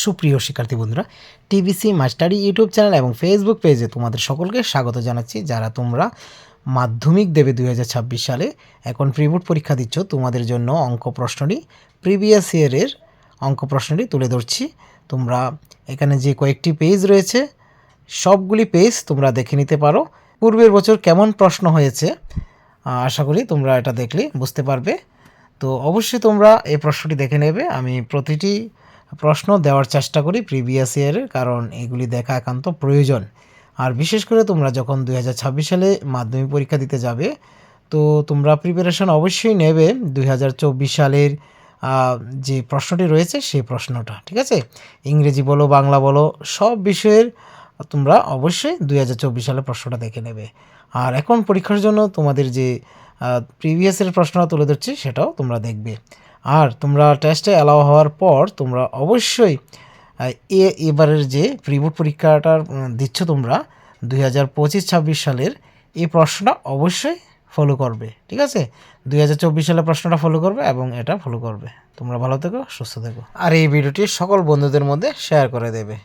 সুপ্রিয় শিক্ষার্থী বন্ধুরা টিবিসি মাস্টারি, ইউটিউব চ্যানেল এবং ফেসবুক পেজে তোমাদের সকলকে স্বাগত জানাচ্ছি। যারা তোমরা মাধ্যমিক দেবে দুই হাজার ছাব্বিশ সালে, এখন প্রিবোর্ড পরীক্ষা দিচ্ছ, তোমাদের জন্য অঙ্ক প্রশ্নটি প্রিভিয়াস ইয়ারের অঙ্ক প্রশ্নটি তুলে ধরছি। তোমরা এখানে যে কয়েকটি পেজ রয়েছে, সবগুলি পেজ তোমরা দেখে নিতে পারো। পূর্বের বছর কেমন প্রশ্ন হয়েছে, আশা করি তোমরা এটা দেখলে বুঝতে পারবে। তো অবশ্যই তোমরা এই প্রশ্নটি দেখে নেবে। আমি প্রতিটি প্রশ্ন দেওয়ার চেষ্টা করি প্রিভিয়াস ইয়ারের কারণ এগুলি দেখা একান্ত প্রয়োজন। আর বিশেষ করে তোমরা যখন দুই হাজার ছাব্বিশ সালে মাধ্যমিক পরীক্ষা দিতে যাবে, তো তোমরা প্রিপারেশন অবশ্যই নেবে দুই হাজার চব্বিশ সালের যে প্রশ্নটি রয়েছে সেই প্রশ্নটা, ঠিক আছে? ইংরেজি বলো, বাংলা বলো, সব বিষয়ের তোমরা অবশ্যই দুই সালে প্রশ্নটা দেখে নেবে। আর এখন পরীক্ষার জন্য তোমাদের যে প্রিভিয়াসের প্রশ্নটা তুলে ধরছি, সেটাও তোমরা দেখবে। আর তোমরা টেস্টে অ্যালাউ হওয়ার পর তোমরা অবশ্যই এ এবারের যে প্রিবোর্ড পরীক্ষাটা দিচ্ছ তোমরা দুই হাজার পঁচিশ ছাব্বিশ সালের এই প্রশ্নটা অবশ্যই ফলো করবে, ঠিক আছে? দুই হাজার চব্বিশ সালের প্রশ্নটা ফলো করবে এবং এটা ফলো করবে। তোমরা ভালো থেকো, সুস্থ থেকো। আর এই ভিডিওটি সকল বন্ধুদের মধ্যে শেয়ার করে দেবে।